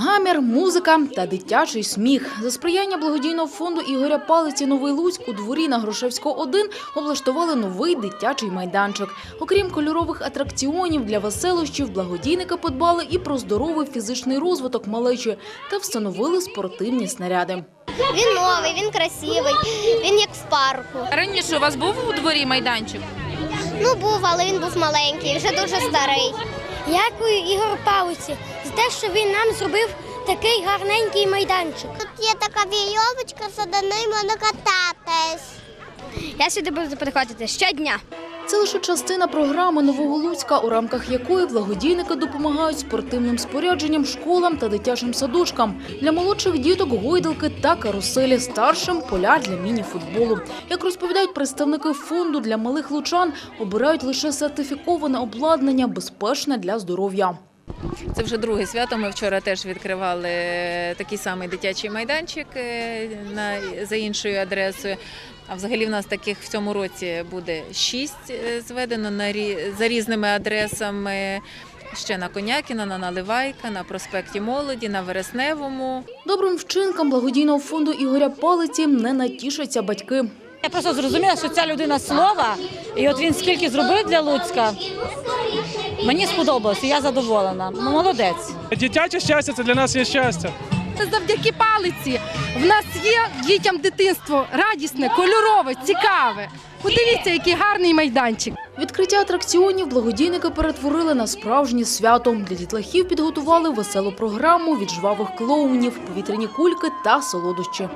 Гамір, музика та дитячий сміх. За сприяння благодійного фонду Ігоря Палиці Новий Луцьк у дворі на Грушевського 1 облаштували новий дитячий майданчик. Окрім кольорових атракціонів для веселощів, благодійники подбали і про здоровий фізичний розвиток малечі та встановили спортивні снаряди. Він новий, він красивий, він як в парку. Раніше у вас був у дворі майданчик? Ну був, але він був маленький, вже дуже старий. Дякую Ігору Павлиці за те, що він нам зробив такий гарненький майданчик. Тут є така війовочка, за до неї можна кататись. Я сюди буду приходити щодня. Це лише частина програми Нового Луцька, у рамках якої благодійники допомагають спортивним спорядженням школам та дитячим садочкам. Для молодших діток гойдалки та каруселі, старшим поля для міні-футболу. Як розповідають представники фонду для малих лучан, обирають лише сертифіковане обладнання, безпечне для здоров'я. Це вже друге свято. Ми вчора теж відкривали такий самий дитячий майданчик е, на, за іншою адресою. А взагалі в нас таких в цьому році буде шість е, зведено на, за різними адресами. Ще на Конякіна, на Наливайка, на проспекті Молоді, на Вересневому. Добрим вчинкам благодійного фонду Ігоря Палиці не натішаться батьки. Я просто зрозуміла, що ця людина слова, і от він скільки зробив для Луцька. Мені сподобалося, я задоволена. Ну, Молодець. Дитяче щастя це для нас є щастя. Це завдяки палиці в нас є дітям дитинство радісне, кольорове, цікаве. Подивіться, який гарний майданчик. Відкриття атракціонів благодійники перетворили на справжнє свято. Для дітлахів підготували веселу програму від жвавих клоунів, повітряні кульки та солодощі.